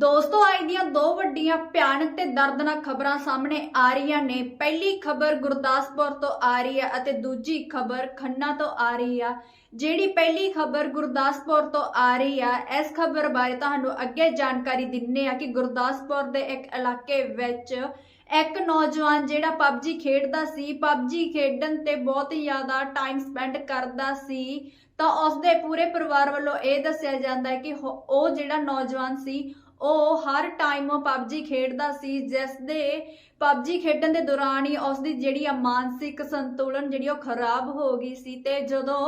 ਦੋਸਤੋ ਅੱਜ ਦੀਆਂ ਦੋ ਵੱਡੀਆਂ ਭਿਆਨਕ ਤੇ ਦਰਦਨਾਕ ਖਬਰਾਂ ਸਾਹਮਣੇ ਆ ਰਹੀਆਂ ਨੇ। ਪਹਿਲੀ ਖਬਰ ਗੁਰਦਾਸਪੁਰ ਤੋਂ ਆ ਰਹੀ ਹੈ ਅਤੇ ਦੂਜੀ ਖਬਰ ਖੰਨਾ ਤੋਂ ਆ ਰਹੀ ਆ। ਜਿਹੜੀ ਪਹਿਲੀ ਖਬਰ ਗੁਰਦਾਸਪੁਰ ਤੋਂ ਆ ਰਹੀ ਆ, ਇਸ ਖਬਰ ਬਾਰੇ ਤੁਹਾਨੂੰ ਅੱਗੇ ਜਾਣਕਾਰੀ ਦਿੰਨੇ ਆ ਕਿ ਗੁਰਦਾਸਪੁਰ ਦੇ ਇੱਕ ਇਲਾਕੇ ਵਿੱਚ ਇੱਕ ਨੌਜਵਾਨ ਜਿਹੜਾ ਪਬਜੀ ਖੇਡਦਾ ਸੀ, ਪਬਜੀ ਖੇਡਣ ਤੇ ਬਹੁਤ ਜ਼ਿਆਦਾ ਟਾਈਮ ਸਪੈਂਡ ਕਰਦਾ ਸੀ। ਤਾਂ ਉਸ ਦੇ ਪੂਰੇ ਪਰਿਵਾਰ ਵੱਲੋਂ ਇਹ ਦੱਸਿਆ ਜਾਂਦਾ ਹੈ ਕਿ ਉਹ ਜਿਹੜਾ ਨੌਜਵਾਨ ਸੀ ਉਹ ਹਰ ਟਾਈਮ ਪਬਜੀ ਖੇਡਦਾ ਸੀ ਜਿਸ ਦੇ ਪਬਜੀ ਖੇਡਣ ਦੇ ਦੌਰਾਨ ਹੀ ਉਸ ਦੀ ਜਿਹੜੀ ਆ ਮਾਨਸਿਕ ਸੰਤੁਲਨ ਜਿਹੜੀ ਉਹ ਖਰਾਬ ਹੋ ਗਈ ਸੀ ਤੇ ਜਦੋਂ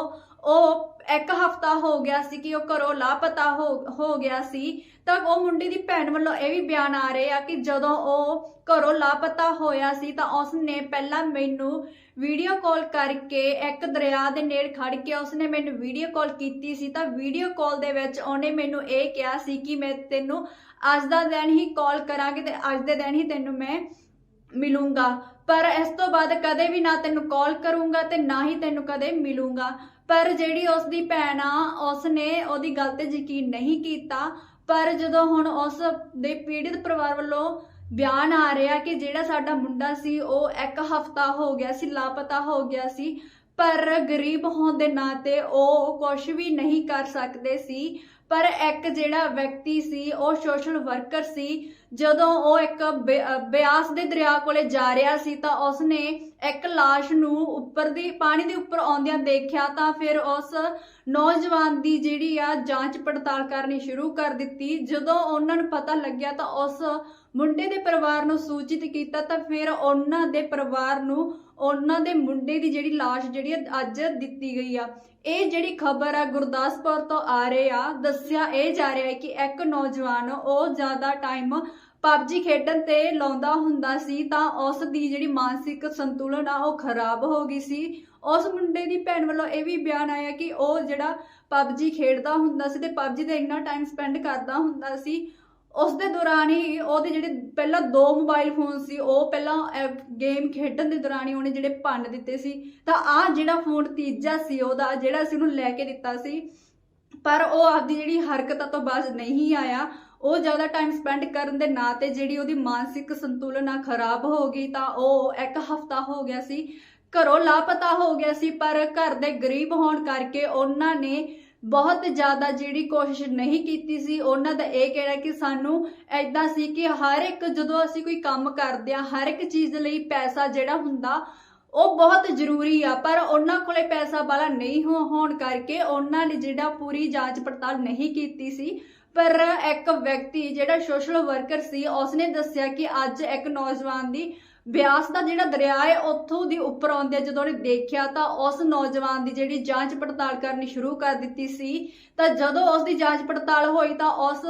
ਉਹ ਇੱਕ ਹਫਤਾ ਹੋ ਗਿਆ ਸੀ ਕਿ ਉਹ ਘਰੋਂ ਲਾਪਤਾ ਹੋ ਹੋ ਗਿਆ ਸੀ ਤਾਂ ਉਹ ਮੁੰਡੇ ਦੀ ਭੈਣ ਵੱਲੋਂ ਇਹ ਵੀ ਬਿਆਨ ਆ ਰਹੇ ਆ ਕਿ ਜਦੋਂ ਉਹ ਘਰੋਂ ਲਾਪਤਾ ਹੋਇਆ ਸੀ ਤਾਂ ਉਸ ਨੇ ਪਹਿਲਾਂ ਮੈਨੂੰ ਵੀਡੀਓ ਕਾਲ ਕਰਕੇ ਇੱਕ ਦਰਿਆ ਦੇ ਨੇੜੇ ਖੜ ਕੇ ਉਸਨੇ ਮੈਨੂੰ ਵੀਡੀਓ ਕਾਲ ਕੀਤੀ ਸੀ। ਤਾਂ ਵੀਡੀਓ ਕਾਲ ਦੇ ਵਿੱਚ ਉਹਨੇ ਮੈਨੂੰ ਇਹ ਕਿਹਾ ਸੀ ਕਿ ਮੈਂ ਤੈਨੂੰ ਅੱਜ ਦਾ ਦਿਨ ਹੀ ਕਾਲ ਕਰਾਂਗੇ ਤੇ ਅੱਜ ਦੇ ਦਿਨ ਹੀ ਤੈਨੂੰ ਮੈਂ ਮਿਲੂੰਗਾ। ਪਰ ਇਸ ਤੋਂ ਬਾਅਦ ਕਦੇ ਵੀ ਨਾ ਤੈਨੂੰ ਕਾਲ ਕਰੂੰਗਾ ਤੇ ਨਾ ਹੀ ਤੈਨੂੰ ਕਦੇ ਮਿਲੂੰਗਾ। ਪਰ ਜਿਹੜੀ ਉਸ ਦੀ ਭੈਣ ਆ, ਉਸਨੇ ਉਹਦੀ ਗੱਲ ਤੇ ਯਕੀਨ ਨਹੀਂ ਕੀਤਾ। ਪਰ ਜਦੋਂ ਹੁਣ ਉਸ ਦੇ ਪੀੜਿਤ ਪਰਿਵਾਰ ਵੱਲੋਂ ਬਿਆਨ ਆ ਰਿਹਾ ਕਿ ਜਿਹੜਾ ਸਾਡਾ ਮੁੰਡਾ ਸੀ, ਉਹ ਇੱਕ ਹਫਤਾ ਹੋ ਗਿਆ ਸੀ, ਲਾਪਤਾ ਹੋ ਗਿਆ ਸੀ, ਪਰ ਗਰੀਬ ਹੋਣ ਦੇ ਨਾਤੇ ਉਹ ਕੁਝ ਵੀ ਨਹੀਂ ਕਰ ਸਕਦੇ ਸੀ। ਪਰ ਇੱਕ ਜਿਹੜਾ ਵਿਅਕਤੀ ਸੀ, ਉਹ ਸੋਸ਼ਲ ਵਰਕਰ ਸੀ। ਜਦੋਂ ਉਹ ਇੱਕ ਬਿਆਸ ਦੇ ਦਰਿਆ ਕੋਲੇ ਜਾ ਰਿਹਾ ਸੀ, ਤਾਂ ਉਸਨੇ ਇੱਕ ਲਾਸ਼ ਨੂੰ ਉੱਪਰ ਦੀ, ਪਾਣੀ ਦੇ ਉੱਪਰ ਆਉਂਦਿਆਂ ਦੇਖਿਆ, ਤਾਂ ਫਿਰ ਉਸ ਨੌਜਵਾਨ ਦੀ ਜਿਹੜੀ ਆ ਜਾਂਚ ਪੜਤਾਲ ਕਰਨੀ ਸ਼ੁਰੂ ਕਰ ਦਿੱਤੀ। ਜਦੋਂ ਉਹਨਾਂ ਨੂੰ ਪਤਾ ਲੱਗਿਆ, ਤਾਂ ਉਸ ਮੁੰਡੇ ਦੇ ਪਰਿਵਾਰ ਨੂੰ ਸੂਚਿਤ ਕੀਤਾ ਤਾਂ ਫਿਰ ਉਹਨਾਂ ਦੇ ਪਰਿਵਾਰ ਨੂੰ ਉਹਨਾਂ ਦੇ ਮੁੰਡੇ ਦੀ ਜਿਹੜੀ ਲਾਸ਼ ਜਿਹੜੀ ਅੱਜ ਦਿੱਤੀ ਗਈ ਆ। ਇਹ ਜਿਹੜੀ ਖਬਰ ਆ, ਗੁਰਦਾਸਪੁਰ ਤੋਂ ਆ ਰਹੇ ਆ, ਦੱਸਿਆ ਇਹ ਜਾ ਰਿਹਾ ਹੈ ਕਿ ਇੱਕ ਨੌਜਵਾਨ ਉਹ ਜ਼ਿਆਦਾ ਟਾਈਮ ਪਬਜੀ ਖੇਡਣ ਤੇ ਲਾਉਂਦਾ ਹੁੰਦਾ ਸੀ ਤਾਂ ਉਸ ਦੀ ਜਿਹੜੀ ਮਾਨਸਿਕ ਸੰਤੁਲਨ ਆ, ਉਹ ਖਰਾਬ ਹੋ ਗਈ ਸੀ। ਉਸ ਮੁੰਡੇ ਦੀ ਭੈਣ ਵੱਲੋਂ ਇਹ ਵੀ ਬਿਆਨ ਆਇਆ ਕਿ ਉਹ ਜਿਹੜਾ ਪਬਜੀ ਖੇਡਦਾ ਹੁੰਦਾ ਸੀ ਤੇ ਪਬਜੀ ਤੇ ਇੰਨਾ ਟਾਈਮ ਸਪੈਂਡ ਕਰਦਾ ਹੁੰਦਾ ਸੀ ਉਸ ਦੇ ਦੌਰਾਨ ਹੀ ਉਹਦੇ ਜਿਹੜੇ ਪਹਿਲਾਂ ਦੋ ਮੋਬਾਈਲ ਫੋਨ ਸੀ, ਉਹ ਪਹਿਲਾਂ ਗੇਮ ਖੇਡਣ ਦੇ ਦੌਰਾਨ ਹੀ ਉਹਨੇ ਜਿਹੜੇ ਭੰਨ ਦਿੱਤੇ ਸੀ। ਤਾਂ ਆ ਜਿਹੜਾ ਫੋਨ ਤੀਜਾ ਸੀ, ਉਹਦਾ ਜਿਹੜਾ ਸੀ ਉਹਨੂੰ ਲੈ ਕੇ ਦਿੱਤਾ ਸੀ, ਪਰ ਉਹ ਆਪਦੀ ਜਿਹੜੀ ਹਰਕਤਾਂ ਤੋਂ ਬਾਜ਼ ਨਹੀਂ ਆਇਆ। ਉਹ ਜ਼ਿਆਦਾ ਟਾਈਮ ਸਪੈਂਡ ਕਰਨ ਦੇ ਨਾਂ ਤੇ ਜਿਹੜੀ ਉਹਦੀ ਮਾਨਸਿਕ ਸੰਤੁਲਨ ਆ ਖਰਾਬ ਹੋ ਗਈ, ਤਾਂ ਉਹ ਇੱਕ ਹਫਤਾ ਹੋ ਗਿਆ ਸੀ। ਘਰੋਂ ਲਾਪਤਾ ਹੋ ਗਿਆ ਸੀ, ਪਰ ਘਰ ਦੇ ਗਰੀਬ ਹੋਣ ਕਰਕੇ ਉਹਨਾਂ ਨੇ ਬਹੁਤ ਜ਼ਿਆਦਾ ਜਿਹੜੀ ਕੋਸ਼ਿਸ਼ ਨਹੀਂ ਕੀਤੀ ਸੀ, ਉਹਨਾਂ ਦਾ ਇਹ ਕਹਿਣਾ ਕਿ ਸਾਨੂੰ ਐਦਾਂ ਸੀ ਕਿ ਹਰ ਇੱਕ ਜਦੋਂ ਅਸੀਂ ਕੋਈ ਕੰਮ ਕਰਦੇ ਆ ਹਰ ਇੱਕ ਚੀਜ਼ ਲਈ ਪੈਸਾ ਜਿਹੜਾ ਹੁੰਦਾ, ਉਹ ਬਹੁਤ ਜ਼ਰੂਰੀ ਆ, ਪਰ ਉਹਨਾਂ ਕੋਲੇ ਪੈਸਾ ਵਾਲਾ ਨਹੀਂ ਹੋ- ਹੋਣ ਕਰਕੇ ਉਹਨਾਂ ਨੇ ਜਿਹੜਾ ਪੂਰੀ ਜਾਂਚ ਪੜਤਾਲ ਨਹੀਂ ਕੀਤੀ ਸੀ। ਪਰ ਇੱਕ ਵਿਅਕਤੀ ਜਿਹੜਾ ਸੋਸ਼ਲ ਵਰਕਰ ਸੀ, ਉਸਨੇ ਦੱਸਿਆ ਕਿ ਅੱਜ ਇੱਕ ਨੌਜਵਾਨ ਦੀ ਬਿਆਸ ਦਾ ਜਿਹੜਾ ਦਰਿਆ ਹੈ, ਉੱਥੋਂ ਦੀ ਉੱਪਰ ਆਉਂਦੇ ਜਦੋਂ ਉਹਨੇ ਦੇਖਿਆ ਤਾਂ ਉਸ ਨੌਜਵਾਨ ਦੀ ਜਿਹੜੀ ਜਾਂਚ ਪੜਤਾਲ ਕਰਨੀ ਸ਼ੁਰੂ ਕਰ ਦਿੱਤੀ ਸੀ। ਤਾਂ ਜਦੋਂ ਉਸ ਦੀ ਜਾਂਚ ਪੜਤਾਲ ਹੋਈ ਤਾਂ ਉਸ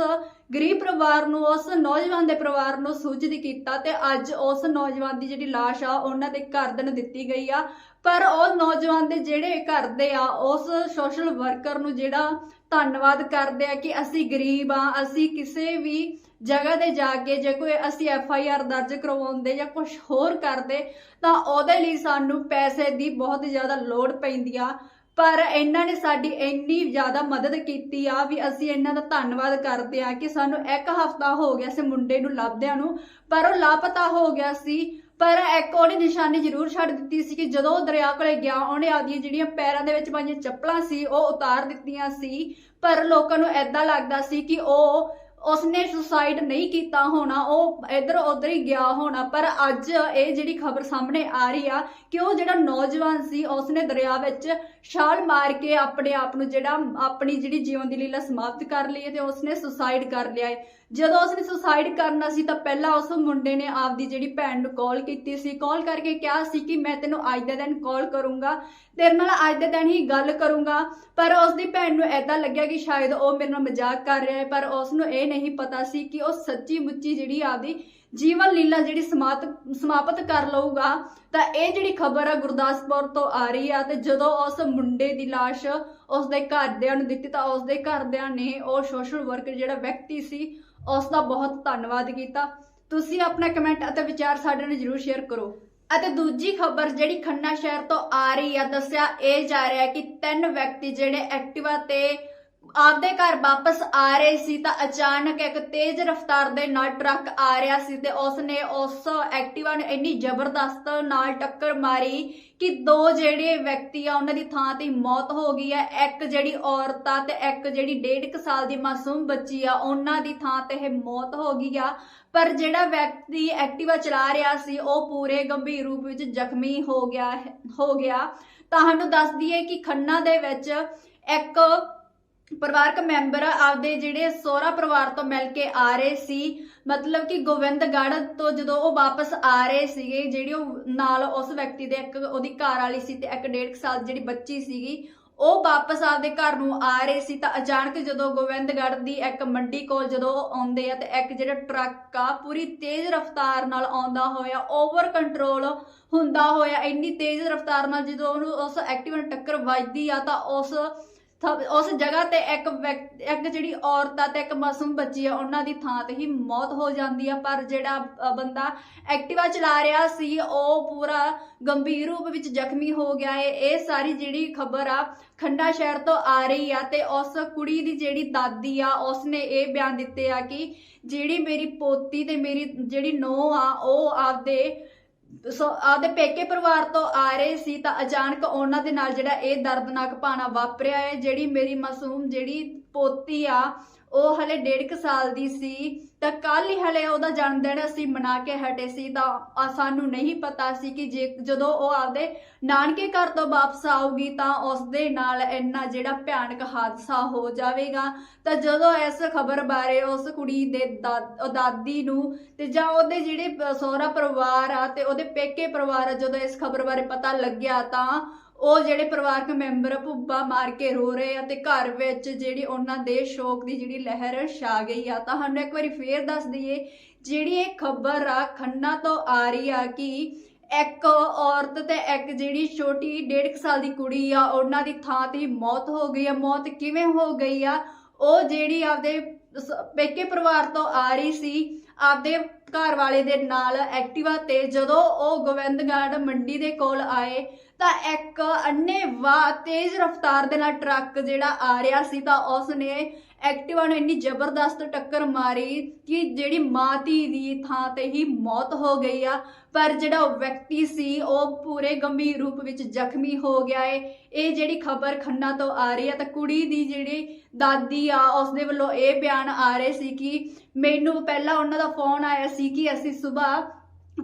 ਗਰੀਬ ਪਰਿਵਾਰ ਨੂੰ, ਉਸ ਨੌਜਵਾਨ ਦੇ ਪਰਿਵਾਰ ਨੂੰ ਸੂਚਿਤ ਕੀਤਾ ਤੇ ਅੱਜ ਉਸ ਨੌਜਵਾਨ ਦੀ ਜਿਹੜੀ ਲਾਸ਼ ਆ, ਉਹਨਾਂ ਦੇ ਘਰ ਨੂੰ ਦਿੱਤੀ ਗਈ ਆ। ਪਰ ਉਹ ਨੌਜਵਾਨ ਦੇ ਜਿਹੜੇ ਘਰ ਦੇ ਆ, ਉਸ ਸੋਸ਼ਲ ਵਰਕਰ ਨੂੰ ਜਿਹੜਾ ਧੰਨਵਾਦ ਕਰਦੇ ਆ ਕਿ ਅਸੀਂ ਗਰੀਬ ਆ, ਅਸੀਂ ਕਿਸੇ ਵੀ ਜਗ੍ਹਾ ਤੇ ਜਾ ਕੇ ਜੇ ਕੋਈ ਅਸੀਂ ਐਫ ਆਈ ਆਰ ਦਰਜ ਕਰਵਾਉਂਦੇ ਜਾਂ ਕੁਝ ਹੋਰ ਕਰਦੇ, ਤਾਂ ਉਹਦੇ ਲਈ ਸਾਨੂੰ ਪੈਸੇ ਦੀ ਬਹੁਤ ਜ਼ਿਆਦਾ ਲੋੜ ਪੈਂਦੀ ਆ। ਪਰ ਇਹਨਾਂ ਨੇ ਸਾਡੀ ਇੰਨੀ ਜ਼ਿਆਦਾ ਮਦਦ ਕੀਤੀ ਆ ਵੀ ਅਸੀਂ ਇਹਨਾਂ ਦਾ ਧੰਨਵਾਦ ਕਰਦੇ ਆ ਕਿ ਸਾਨੂੰ ਇੱਕ ਹਫਤਾ ਹੋ ਗਿਆ ਸੀ ਮੁੰਡੇ ਨੂੰ ਲੱਭਦਿਆਂ ਨੂੰ, ਪਰ ਉਹ ਲਾਪਤਾ ਹੋ ਗਿਆ ਸੀ। ਪਰ ਇੱਕ ਉਹਨੇ ਨਿਸ਼ਾਨੀ ਜ਼ਰੂਰ ਛੱਡ ਦਿੱਤੀ ਸੀ ਕਿ ਜਦੋਂ ਉਹ ਦਰਿਆ ਕੋਲੇ ਗਿਆ, ਉਹਨੇ ਆਪਦੀਆਂ ਜਿਹੜੀਆਂ ਪੈਰਾਂ ਦੇ ਵਿੱਚ ਪਾਈਆਂ ਚੱਪਲਾਂ ਸੀ, ਉਹ ਉਤਾਰ ਦਿੱਤੀਆਂ ਸੀ। ਪਰ ਲੋਕਾਂ ਨੂੰ ਐਦਾਂ ਲੱਗਦਾ ਸੀ ਕਿ ਉਹ ਉਸਨੇ ਸੁਸਾਈਡ ਨਹੀਂ ਕੀਤਾ ਹੋਣਾ, ਉਹ ਇੱਧਰ ਉੱਧਰ ਹੀ ਗਿਆ ਹੋਣਾ, ਪਰ ਅੱਜ ਇਹ ਜਿਹੜੀ ਖਬਰ ਸਾਹਮਣੇ ਆ ਰਹੀ ਆ ਕਿ ਉਹ ਜਿਹੜਾ ਨੌਜਵਾਨ ਸੀ, ਉਸਨੇ ਦਰਿਆ ਵਿੱਚ ਛਾਲ ਮਾਰ ਕੇ ਆਪਣੇ ਆਪ ਨੂੰ ਜਿਹੜਾ ਆਪਣੀ ਜਿਹੜੀ ਜੀਵਨ ਦੀ ਲੀਲਾ ਸਮਾਪਤ ਕਰ ਲਈ ਹੈ ਤੇ ਉਸਨੇ ਸੁਸਾਈਡ ਕਰ ਲਿਆ ਹੈ। ਜਦੋਂ ਉਸਨੇ ਸੁਸਾਈਡ ਕਰਨਾ ਸੀ ਤਾਂ ਪਹਿਲਾਂ ਉਸ ਮੁੰਡੇ ਨੇ ਆਪਦੀ ਜਿਹੜੀ ਭੈਣ ਨੂੰ ਕਾਲ ਕੀਤੀ ਸੀ। ਕਾਲ ਕਰਕੇ ਕਿਹਾ ਸੀ ਕਿ ਮੈਂ ਤੈਨੂੰ ਅੱਜ ਦੇ ਦਿਨ ਕਾਲ ਕਰੂੰਗਾ, ਤੇਰੇ ਨਾਲ ਅੱਜ ਦੇ ਦਿਨ ਹੀ ਗੱਲ ਕਰੂੰਗਾ। ਪਰ ਉਸ ਦੀ ਭੈਣ ਨੂੰ ਐਦਾਂ ਲੱਗਿਆ ਕਿ ਸ਼ਾਇਦ ਉਹ ਮੇਰੇ ਨਾਲ ਮਜ਼ਾਕ ਕਰ ਰਿਹਾ ਹੈ, ਪਰ ਉਸ ਨੂੰ ਇਹ ਨਹੀਂ ਪਤਾ ਸੀ ਕਿ ਉਹ ਸੱਚੀ ਮੁੱਚੀ ਜਿਹੜੀ ਆਪਦੀ ਜੀਵਨ ਲੀਲਾ ਜਿਹੜੀ ਸਮਾਪਤ ਸਮਾਪਤ ਕਰ ਲਊਗਾ, ਤਾਂ ਇਹ ਜਿਹੜੀ ਖਬਰ ਆ ਗੁਰਦਾਸਪੁਰ ਤੋਂ ਆ ਰਹੀ ਆ, ਤੇ ਜਦੋਂ ਉਸ ਮੁੰਡੇ ਦੀ ਲਾਸ਼ ਉਸ ਦੇ ਘਰਦਿਆਂ ਨੂੰ ਦਿੱਤੀ, ਤਾਂ ਉਸ ਦੇ ਘਰਦਿਆਂ ਨੇ ਉਹ ਸੋਸ਼ਲ ਵਰਕਰ ਜਿਹੜਾ ਵਿਅਕਤੀ ਸੀ ਉਸ ਦਾ ਬਹੁਤ ਧੰਨਵਾਦ ਕੀਤਾ। ਤੁਸੀਂ ਆਪਣਾ ਕਮੈਂਟ ਅਤੇ ਵਿਚਾਰ ਸਾਡੇ ਨਾਲ ਜਰੂਰ ਸ਼ੇਅਰ ਕਰੋ। ਅਤੇ ਦੂਜੀ ਖਬਰ ਜਿਹੜੀ ਖੰਨਾ ਸ਼ਹਿਰ ਤੋਂ ਆ ਰਹੀ ਆ, ਦੱਸਿਆ ਇਹ ਜਾ ਰਿਹਾ ਕਿ ਤਿੰਨ ਵਿਅਕਤੀ ਜਿਹੜੇ ਐਕਟਿਵਾ ਤੇ ਆਪਦੇ ਘਰ ਵਾਪਸ ਆ ਰਹੇ ਸੀ ਤਾਂ ਅਚਾਨਕ ਇੱਕ ਤੇਜ਼ ਰਫ਼ਤਾਰ ਦੇ ਨਾਲ ਟਰੱਕ ਆ ਰਿਹਾ ਸੀ ਤੇ ਉਸ ਨੇ ਉਸ ਐਕਟਿਵਾ ਨੂੰ ਇੰਨੀ ਜ਼ਬਰਦਸਤ ਨਾਲ ਟੱਕਰ ਮਾਰੀ ਕਿ ਦੋ ਜਿਹੜੇ ਵਿਅਕਤੀ ਆ, ਉਹਨਾਂ ਦੀ ਥਾਂ ਤੇ ਮੌਤ ਹੋ ਗਈ ਹੈ। ਇੱਕ ਜਿਹੜੀ ਔਰਤ ਆ ਤੇ ਇੱਕ ਜਿਹੜੀ ਡੇਢ ਕੁ ਸਾਲ ਦੀ ਮਾਸੂਮ ਬੱਚੀ ਆ, ਉਹਨਾਂ ਦੀ ਥਾਂ ਤੇ ਇਹ ਮੌਤ ਹੋ ਗਈ ਆ। ਪਰ ਜਿਹੜਾ ਵਿਅਕਤੀ ਐਕਟਿਵਾ ਚਲਾ ਰਿਹਾ ਸੀ, ਉਹ ਪੂਰੇ ਗੰਭੀਰ ਰੂਪ ਵਿੱਚ ਜ਼ਖਮੀ ਹੋ ਗਿਆ ਹੋ ਗਿਆ। ਤੁਹਾਨੂੰ ਦੱਸ ਦਈਏ ਕਿ ਖੰਨਾ ਦੇ ਵਿੱਚ ਇੱਕ ਪਰਿਵਾਰਕ ਮੈਂਬਰ ਆਪਦੇ ਜਿਹੜੇ ਸਹੁਰਾ ਪਰਿਵਾਰ ਤੋਂ ਮਿਲ ਕੇ ਆ ਰਹੇ ਸੀ। ਮਤਲਬ ਕਿ ਗੋਬਿੰਦਗੜ੍ਹ ਤੋਂ ਜਦੋਂ ਉਹ ਵਾਪਸ ਆ ਰਹੇ ਸੀਗੇ, ਜਿਹੜੀ ਉਹ ਨਾਲ ਉਸ ਵਿਅਕਤੀ ਦੇ ਇੱਕ, ਉਹਦੀ ਘਰ ਵਾਲੀ ਸੀ ਤੇ ਇੱਕ ਡੇਢ ਸਾਲ ਜਿਹੜੀ ਬੱਚੀ ਸੀਗੀ, ਉਹ ਵਾਪਸ ਆਪਦੇ ਘਰ ਨੂੰ ਆ ਰਹੇ ਸੀ। ਤਾਂ ਅਚਾਨਕ ਜਦੋਂ ਗੋਬਿੰਦਗੜ੍ਹ ਦੀ ਇੱਕ ਮੰਡੀ ਕੋਲ ਜਦੋਂ ਉਹ ਆਉਂਦੇ ਆ ਤੇ ਇੱਕ ਜਿਹੜਾ ਟਰੱਕ ਆ, ਪੂਰੀ ਤੇਜ਼ ਰਫ਼ਤਾਰ ਨਾਲ ਆਉਂਦਾ ਹੋਇਆ ਓਵਰ ਕੰਟਰੋਲ ਹੁੰਦਾ ਹੋਇਆ, ਇੰਨੀ ਤੇਜ਼ ਰਫ਼ਤਾਰ ਨਾਲ ਜਦੋਂ ਉਹਨੂੰ ਉਸ ਐਕਟਿਵਾ ਨਾਲ ਟੱਕਰ ਵੱਜਦੀ ਆ, ਤਾਂ ਉਸ ਉਸ ਜਗ੍ਹਾ ਤੇ ਇੱਕ ਵਿਅਕ- ਇੱਕ ਜਿਹੜੀ ਔਰਤ ਆ ਤੇ ਇੱਕ ਮਾਸੂਮ ਬੱਚੀ ਆ, ਉਹਨਾਂ ਦੀ ਥਾਂ ਤੇ ਹੀ ਮੌਤ ਹੋ ਜਾਂਦੀ ਆ, ਪਰ ਜਿਹੜਾ ਬੰਦਾ ਐਕਟਿਵਾ ਚਲਾ ਰਿਹਾ ਸੀ, ਉਹ ਪੂਰਾ ਗੰਭੀਰ ਰੂਪ ਵਿੱਚ ਜ਼ਖਮੀ ਹੋ ਗਿਆ ਏ। ਇਹ ਸਾਰੀ ਜਿਹੜੀ ਖਬਰ ਆ, ਖੰਡਾ ਸ਼ਹਿਰ ਤੋਂ ਆ ਰਹੀ ਆ ਤੇ ਉਸ ਕੁੜੀ ਦੀ ਜਿਹੜੀ ਦਾਦੀ ਆ, ਉਸਨੇ ਇਹ ਬਿਆਨ ਦਿੱਤੇ ਆ ਕਿ ਜਿਹੜੀ ਮੇਰੀ ਪੋਤੀ ਤੇ ਮੇਰੀ ਜਿਹੜੀ ਨੂੰਹ ਆ, ਉਹ ਆਪਦੇ ਆਪਦੇ ਪੇਕੇ ਪਰਿਵਾਰ ਤੋਂ ਆ ਰਹੇ ਸੀ ਤਾਂ ਅਚਾਨਕ ਉਹਨਾਂ ਦੇ ਨਾਲ ਜਿਹੜਾ ਇਹ ਦਰਦਨਾਕ ਭਾਣਾ ਵਾਪਰਿਆ ਹੈ, ਜਿਹੜੀ ਮੇਰੀ ਮਾਸੂਮ ਜਿਹੜੀ ਪੋਤੀ ਆ, ਉਹ ਹਲੇ ਡੇਢ ਕੁ ਸਾਲ ਦੀ ਸੀ। ਤਾਂ ਕੱਲ ਹੀ ਹਲੇ ਉਹਦਾ ਜਨਮ ਦਿਨ ਅਸੀਂ ਮਨਾ ਕੇ ਹਟੇ ਸੀ ਤਾਂ ਸਾਨੂੰ ਨਹੀਂ ਪਤਾ ਸੀ ਕਿ ਜੇ ਜਦੋਂ ਉਹ ਆਪਦੇ ਨਾਨਕੇ ਘਰ ਤੋਂ ਵਾਪਸ ਆਊਗੀ ਤਾਂ ਉਸ ਦੇ ਨਾਲ ਇੰਨਾ ਜਿਹੜਾ ਭਿਆਨਕ ਹਾਦਸਾ ਹੋ ਜਾਵੇਗਾ। ਤਾਂ ਜਦੋਂ ਇਸ ਖਬਰ ਬਾਰੇ ਉਸ ਕੁੜੀ ਦੇ ਦਾਦੀ ਨੂੰ ਤੇ ਜਾਂ ਉਹਦੇ ਜਿਹੜੇ ਪ- ਸਹੁਰਾ ਪਰਿਵਾਰ ਆ ਤੇ ਉਹਦੇ ਪੇਕੇ ਪਰਿਵਾਰ ਆ ਜਦੋਂ ਇਸ ਖਬਰ ਬਾਰੇ ਪਤਾ ਲੱਗਿਆ ਤਾਂ ਉਹ ਜਿਹੜੇ ਪਰਿਵਾਰਕ ਮੈਂਬਰ ਭੁੱਬਾ ਮਾਰ ਕੇ ਰੋ ਰਹੇ ਆ ਤੇ ਘਰ ਵਿੱਚ ਜਿਹੜੀ ਉਹਨਾਂ ਦੇ ਸ਼ੋਕ ਦੀ ਜਿਹੜੀ ਲਹਿਰ ਛਾ ਗਈ ਆ। ਤੁਹਾਨੂੰ ਇੱਕ ਵਾਰੀ ਫੇਰ ਦੱਸ ਦਈਏ, ਜਿਹੜੀ ਇਹ ਖਬਰ ਆ, ਖੰਨਾ ਤੋਂ ਆ ਰਹੀ ਆ ਕਿ ਇੱਕ ਔਰਤ ਤੇ ਇੱਕ ਜਿਹੜੀ ਛੋਟੀ ਡੇਢ ਕੁ ਸਾਲ ਦੀ ਕੁੜੀ ਆ, ਉਹਨਾਂ ਦੀ ਥਾਂ ਤੇ ਮੌਤ ਹੋ ਗਈ ਆ। ਮੌਤ ਕਿਵੇਂ ਹੋ ਗਈ ਆ? ਉਹ ਜਿਹੜੀ ਆਪਦੇ ਸ- ਪੇਕੇ ਪਰਿਵਾਰ ਤੋਂ ਆ ਰਹੀ ਸੀ, ਆਪਦੇ ਘਰ ਵਾਲੇ ਦੇ ਨਾਲ ਐਕਟਿਵਾ ਤੇ ਜਦੋਂ ਉਹ ਗੋਬਿੰਦਗੜ੍ਹ ਮੰਡੀ ਦੇ ਕੋਲ ਆਏ ਤਾਂ ਇੱਕ ਅੰਨੇਵਾ ਤੇਜ਼ ਰਫ਼ਤਾਰ ਦੇ ਨਾਲ ਟਰੱਕ ਜਿਹੜਾ ਆ ਰਿਹਾ ਸੀ ਤਾਂ ਉਸ ਨੇ ਐਕਟਿਵਾ ਨੂੰ ਇੰਨੀ ਜ਼ਬਰਦਸਤ ਟੱਕਰ ਮਾਰੀ ਕਿ ਜਿਹੜੀ ਮਾਂ ਧੀ ਦੀ ਥਾਂ ਤੇ ਹੀ ਮੌਤ ਹੋ ਗਈ ਆ। ਪਰ ਜਿਹੜਾ ਉਹ ਵਿਅਕਤੀ ਸੀ, ਉਹ ਪੂਰੇ ਗੰਭੀਰ ਰੂਪ ਵਿੱਚ ਜ਼ਖਮੀ ਹੋ ਗਿਆ ਏ। ਇਹ ਜਿਹੜੀ ਖਬਰ ਖੰਨਾ ਤੋਂ ਆ ਰਹੀ ਆ ਤਾਂ ਕੁੜੀ ਦੀ ਜਿਹੜੀ ਦਾਦੀ ਆ ਉਸ ਦੇ ਵੱਲੋਂ ਇਹ ਬਿਆਨ ਆ ਰਹੇ ਸੀ ਕਿ ਮੈਨੂੰ ਪਹਿਲਾਂ ਉਹਨਾਂ ਦਾ ਫੋਨ ਆਇਆ ਸੀ ਕਿ ਅਸੀਂ ਸਵੇਰ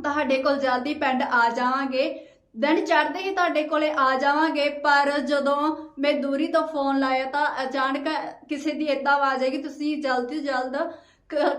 ਤੁਹਾਡੇ ਕੋਲ ਜਲਦੀ ਪਿੰਡ ਆ ਜਾਵਾਂਗੇ। ਦਿਨ ਚੜ੍ਹਦੇ ਹੀ ਤੁਹਾਡੇ ਕੋਲੇ ਆ ਜਾਵਾਂਗੇ, ਪਰ ਜਦੋਂ ਮੈਂ ਦੂਰੀ ਤੋਂ ਫੋਨ ਲਾਇਆ ਤਾਂ ਅਚਾਨਕ ਕਿਸੇ ਦੀ ਏਦਾਂ ਆਵਾਜ਼ ਆਈ ਕਿ ਤੁਸੀਂ ਜਲਦ ਤੋਂ ਜਲਦ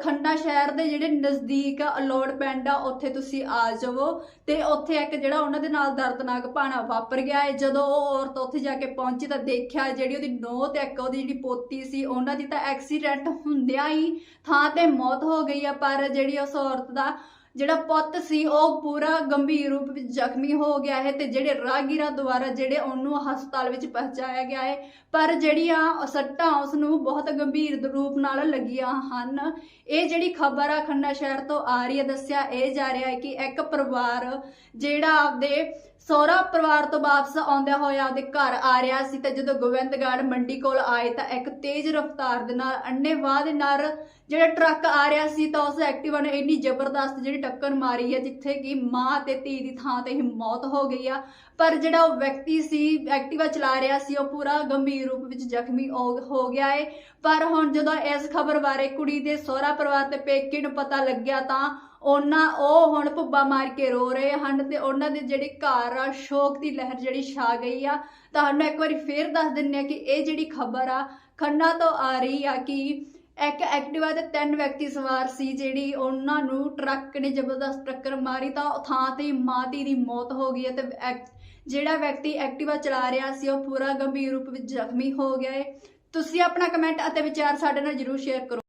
ਖੰਡਾ ਸ਼ਹਿਰ ਦੇ ਜਿਹੜੇ ਨਜ਼ਦੀਕ ਅਲੋੜ ਪਿੰਡ ਆ, ਉੱਥੇ ਤੁਸੀਂ ਆ ਜਾਵੋ। ਤੇ ਉੱਥੇ ਇੱਕ ਜਿਹੜਾ ਉਹਨਾਂ ਦੇ ਨਾਲ ਦਰਦਨਾਕ ਭਾਣਾ ਵਾਪਰ ਗਿਆ ਹੈ ਜਦੋਂ ਉਹ ਔਰਤ ਉੱਥੇ ਜਾ ਕੇ ਪਹੁੰਚੀ ਤਾਂ ਦੇਖਿਆ ਜਿਹੜੀ ਉਹਦੀ ਨੋਹ ਤੇ ਇੱਕ ਉਹਦੀ ਜਿਹੜੀ ਪੋਤੀ ਸੀ, ਉਹਨਾਂ ਦੀ ਤਾਂ ਐਕਸੀਡੈਂਟ ਹੁੰਦਿਆਂ ਹੀ ਥਾਂ ਤੇ ਮੌਤ ਹੋ ਗਈ ਆ, ਪਰ ਜਿਹੜੀ ਉਸ ਔਰਤ ਦਾ ਜਿਹੜਾ ਪੁੱਤ ਸੀ, ਉਹ ਪੂਰਾ ਗੰਭੀਰ ਰੂਪ ਵਿੱਚ ਜ਼ਖਮੀ ਹੋ ਗਿਆ ਹੈ ਤੇ ਜਿਹੜੇ ਰਾਹਗੀਰਾਂ ਦੁਆਰਾ ਜਿਹੜੇ ਉਹਨੂੰ ਹਸਪਤਾਲ ਵਿੱਚ ਪਹੁੰਚਾਇਆ ਗਿਆ ਹੈ, ਪਰ ਜਿਹੜੀਆਂ ਸੱਟਾਂ ਉਸ ਨੂੰ ਬਹੁਤ ਗੰਭੀਰ ਰੂਪ ਨਾਲ ਲੱਗੀਆਂ ਹਨ। ਇਹ ਜਿਹੜੀ ਖਬਰ ਆ, ਖੰਨਾ ਸ਼ਹਿਰ ਤੋਂ ਆ ਰਹੀ ਹੈ, ਦੱਸਿਆ ਇਹ ਜਾ ਰਿਹਾ ਹੈ ਕਿ ਇੱਕ ਪਰਿਵਾਰ ਜਿਹੜਾ ਆਪਦੇ ਸਹੁਰਾ ਪਰਿਵਾਰ ਤੋਂ ਵਾਪਸ ਆਉਂਦਿਆਂ ਹੋਇਆ ਆਪਦੇ ਘਰ ਆ ਰਿਹਾ ਸੀ ਤੇ ਜਦੋਂ ਗੋਬਿੰਦਗੜ੍ਹ ਮੰਡੀ ਕੋਲ ਆਏ ਤਾਂ ਇੱਕ ਤੇਜ਼ ਰਫ਼ਤਾਰ ਦੇ ਨਾਲ ਅੰਨੇਵਾਹ ਦੇ ਨਾਲ ਜਿਹੜਾ ਟਰੱਕ ਆ ਰਿਹਾ ਸੀ ਤਾਂ ਉਸ ਐਕਟਿਵਾ ਨੇ ਇੰਨੀ ਜ਼ਬਰਦਸਤ ਜਿਹੜੀ ਟੱਕਰ ਮਾਰੀ ਹੈ ਜਿੱਥੇ ਕਿ ਮਾਂ ਤੇ ਧੀ ਦੀ ਥਾਂ ਤੇ ਹੀ ਮੌਤ ਹੋ ਗਈ ਆ। ਪਰ ਜਿਹੜਾ ਉਹ ਵਿਅਕਤੀ ਸੀ, ਐਕਟਿਵਾ ਚਲਾ ਰਿਹਾ ਸੀ, ਉਹ ਪੂਰਾ ਗੰਭੀਰ ਰੂਪ ਵਿੱਚ ਜ਼ਖਮੀ ਹੋ ਹੋ ਗਿਆ ਏ। ਪਰ ਹੁਣ ਜਦੋਂ ਇਸ ਖਬਰ ਬਾਰੇ ਕੁੜੀ ਦੇ ਸਹੁਰਾ ਪਰਿਵਾਰ ਤੇ ਪੇਕੇ ਨੂੰ ਪਤਾ ਲੱਗਿਆ ਤਾਂ ਉਹਨਾਂ ਉਹ ਹੁਣ ਭੁੱਬਾ ਮਾਰ ਕੇ ਰੋ ਰਹੇ ਹਨ ਤੇ ਉਹਨਾਂ ਦੇ ਜਿਹੜੇ ਘਰ ਆ, ਸ਼ੋਕ ਦੀ ਲਹਿਰ ਜਿਹੜੀ ਛਾ ਗਈ ਆ, ਤੁਹਾਨੂੰ ਇੱਕ ਵਾਰੀ ਫੇਰ ਦੱਸ ਦਿੰਨੇ ਆ ਕਿ ਇਹ ਜਿਹੜੀ ਖਬਰ ਆ, ਖੰਨਾ ਤੋਂ ਆ ਰਹੀ ਆ ਕਿ ਇੱਕ ਐਕਟਿਵਾ ਤੇ ਤਿੰਨ ਵਿਅਕਤੀ ਸਵਾਰ ਸੀ ਜਿਹੜੀ ਉਹਨਾਂ ਨੂੰ ਟਰੱਕ ਨੇ ਜ਼ਬਰਦਸਤ ਟੱਕਰ ਮਾਰੀ ਤਾਂ ਉਹ ਥਾਂ ਤੇ ਹੀ ਮਾਂ ਧੀ ਦੀ ਮੌਤ ਹੋ ਗਈ ਹੈ ਤੇ ਐਕ- ਜਿਹੜਾ ਵਿਅਕਤੀ ਐਕਟਿਵਾ ਚਲਾ ਰਿਹਾ ਸੀ ਉਹ ਪੂਰਾ ਗੰਭੀਰ ਰੂਪ ਵਿੱਚ ਜ਼ਖਮੀ ਹੋ ਗਿਆ ਹੈ ਤੁਸੀਂ ਆਪਣਾ ਕਮੈਂਟ ਅਤੇ ਵਿਚਾਰ ਸਾਡੇ ਨਾਲ ਜਰੂਰ ਸ਼ੇਅਰ ਕਰੋ।